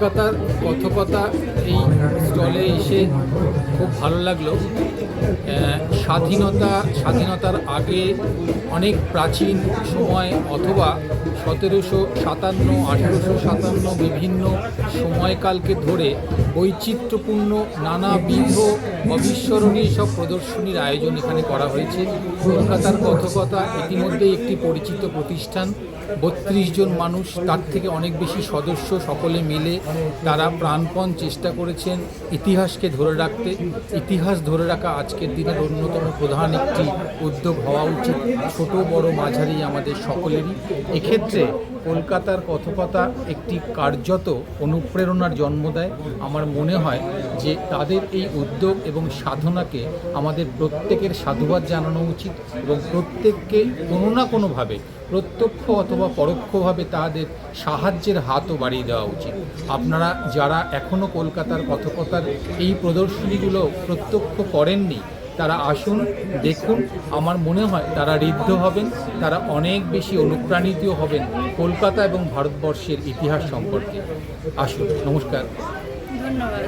কলকাতার কথকতা এই স্টলে এসে খুব ভালো লাগল। স্বাধীনতা, স্বাধীনতার আগে অনেক প্রাচীন সময় অথবা সতেরোশো সাতান্ন, আঠেরোশো সাতান্ন বিভিন্ন সময়কালকে ধরে বৈচিত্র্যপূর্ণ নানাবিধ অবিস্মরণীয় সব প্রদর্শনীর আয়োজন এখানে করা হয়েছে। কলকাতার কথকতা ইতিমধ্যে একটি পরিচিত প্রতিষ্ঠান। বত্রিশ জন মানুষ, তার থেকে অনেক বেশি সদস্য সকলে মিলে তারা প্রাণপণ চেষ্টা করেছেন ইতিহাসকে ধরে রাখতে। ইতিহাস ধরে রাখা আজকের দিনের অন্যতম প্রধান একটি উদ্যোগ হওয়া উচিত। ছোট, বড়, মাঝারি আমাদের সকলেরই। এক্ষেত্রে কলকাতার কথকতা একটি কার্যত অনুপ্রেরণার জন্ম দেয়। আমার মনে হয় যে তাদের এই উদ্যোগ এবং সাধনাকে আমাদের প্রত্যেকের সাধুবাদ জানানো উচিত এবং প্রত্যেককে কোনো না কোনোভাবে, প্রত্যক্ষ অথবা পরোক্ষভাবে তাদের সাহায্যের হাতও বাড়িয়ে দেওয়া উচিত। আপনারা যারা এখনও কলকাতার কথকতার এই প্রদর্শনীগুলো প্রত্যক্ষ করেননি, তারা আসুন, দেখুন। আমার মনে হয় তারা ঋদ্ধ হবেন, তারা অনেক বেশি অনুপ্রাণিত হবেন কলকাতা এবং ভারতবর্ষের ইতিহাস সম্পর্কে। আসুন, নমস্কার। ধন্যবাদ